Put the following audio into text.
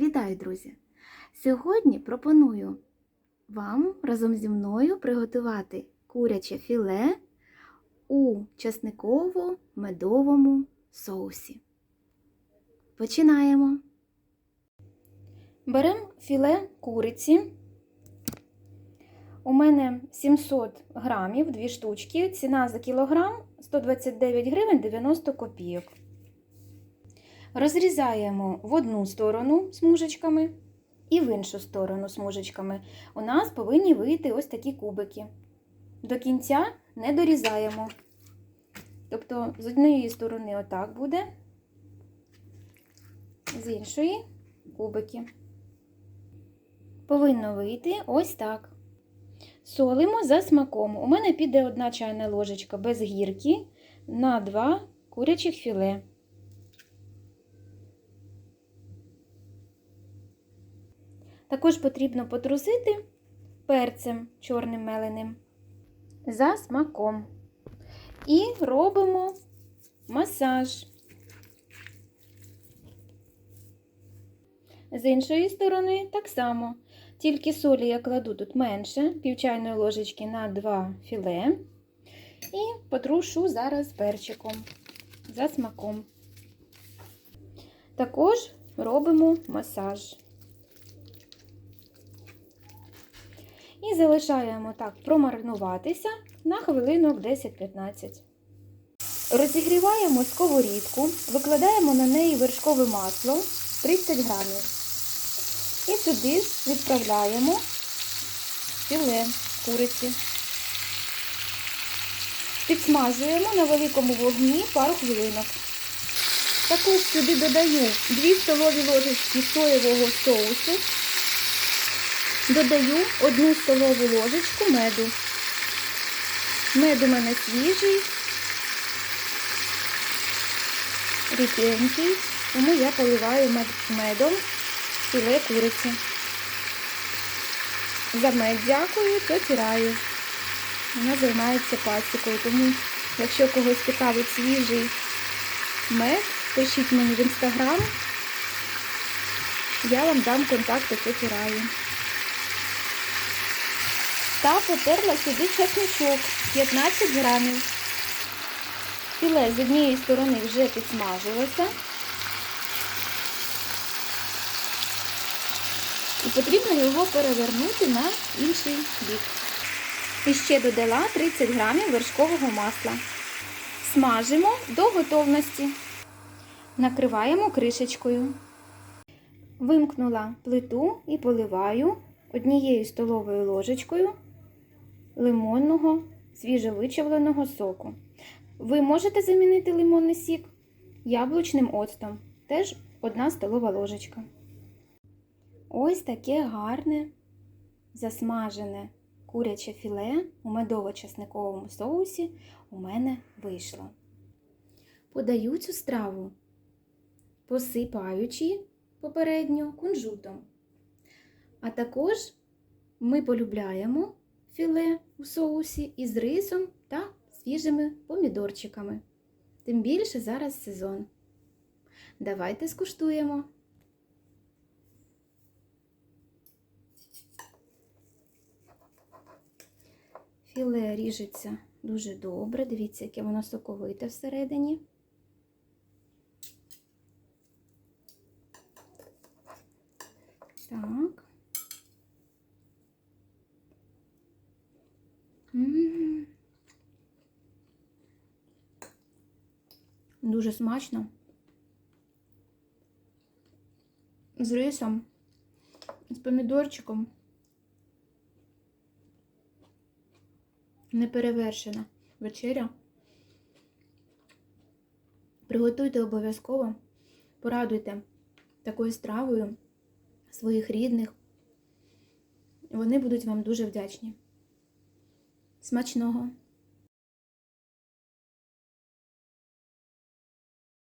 Вітаю, друзі! Сьогодні пропоную вам разом зі мною приготувати куряче філе у часниково-медовому соусі. Починаємо. Беремо філе куриці. У мене 700 грамів, 2 штучки. Ціна за кілограм 129 гривень 90 копійок. Розрізаємо в одну сторону смужечками і в іншу сторону смужечками. У нас повинні вийти ось такі кубики. До кінця не дорізаємо. Тобто, з однієї сторони отак буде, з іншої кубики. Повинно вийти ось так. Солимо за смаком. У мене піде одна чайна ложечка без гірки на два курячих філе. Також потрібно потрусити перцем чорним меленим за смаком. І робимо масаж. З іншої сторони так само. Тільки солі я кладу тут менше, пів чайної ложечки на два філе. І потрушу зараз перчиком за смаком. Також робимо масаж. І залишаємо так промаринуватися на хвилинок 10-15. Розігріваємо сковорідку, викладаємо на неї вершкове масло 30 грамів. І сюди відправляємо філе куриці. Підсмажуємо на великому вогні пару хвилинок. Також сюди додаю 2 столові ложечки соєвого соусу. Додаю 1 столову ложечку меду. Мед у мене свіжий, ріденький, тому я поливаю мед медом філе куриці. За мед дякую, потираю. Вона займається пасікою, тому якщо когось цікавить свіжий мед, пишіть мені в інстаграм, я вам дам контакти, потираю. Та потерла сюди чесничок 15 грамів. Філе з однієї сторони вже підсмажилося. І потрібно його перевернути на інший бік. І ще додала 30 грамів вершкового масла. Смажимо до готовності. Накриваємо кришечкою. Вимкнула плиту і поливаю однією столовою ложечкою лимонного свіжовичавленого соку. Ви можете замінити лимонний сік яблучним оцтом, теж одна столова ложечка. Ось таке гарне засмажене куряче філе у медово-часниковому соусі у мене вийшло. Подаю цю страву, посипаючи попередньо кунжутом. А також ми полюбляємо філе у соусі із рисом та свіжими помідорчиками. Тим більше зараз сезон. Давайте скуштуємо. Філе ріжеться дуже добре. Дивіться, яке воно соковите всередині. Так. Дуже смачно. З рисом, з помідорчиком. Неперевершена вечеря. Приготуйте обов'язково, порадуйте такою стравою своїх рідних. Вони будуть вам дуже вдячні. Смачного!